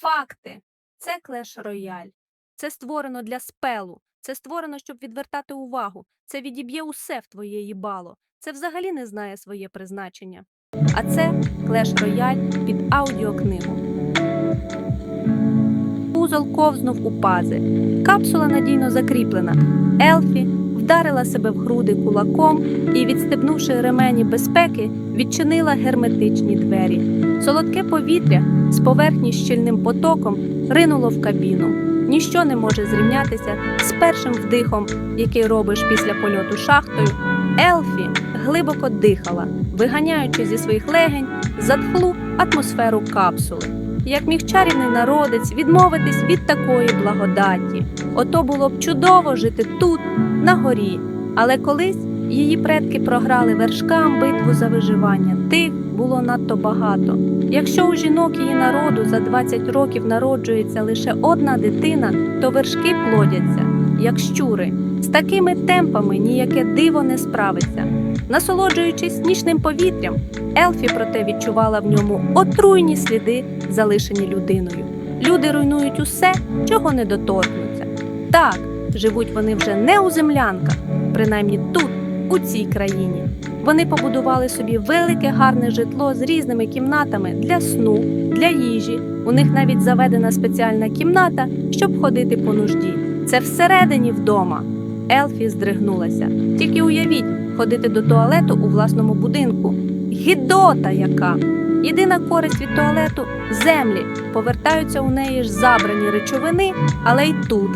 Факти. Це клеш рояль. Це створено для спелу. Це створено, щоб відвертати увагу. Це відіб'є усе в твоє їбало. Це взагалі не знає своє призначення. А це клеш рояль під аудіокнигу. Вузол ковзнув у пази. Капсула надійно закріплена. Елфі вдарила себе в груди кулаком і, відстебнувши ремені безпеки, відчинила герметичні двері. Солодке повітря з поверхні щільним потоком ринуло в кабіну. Ніщо не може зрівнятися з першим вдихом, який робиш після польоту шахтою. Елфі глибоко дихала, виганяючи зі своїх легень затхлу атмосферу капсули. Як міг чарівний народець відмовитись від такої благодаті. Ото було б чудово жити тут, на горі. Але колись її предки програли вершкам битву за виживання. Тих було надто багато. Якщо у жінок її народу за 20 років народжується лише одна дитина, то вершки плодяться, як щури. З такими темпами ніяке диво не справиться. Насолоджуючись нічним повітрям, Елфі проте відчувала в ньому отруйні сліди, залишені людиною. Люди руйнують усе, чого не доторкнуться. Так, живуть вони вже не у землянках, принаймні тут, у цій країні. Вони побудували собі велике гарне житло з різними кімнатами для сну, для їжі. У них навіть заведена спеціальна кімната, щоб ходити по нужді. Це всередині вдома. Елфі здригнулася. Тільки уявіть, ходити до туалету у власному будинку. Гідота яка! Єдина користь від туалету землі. Повертаються у неї ж забрані речовини, але й тут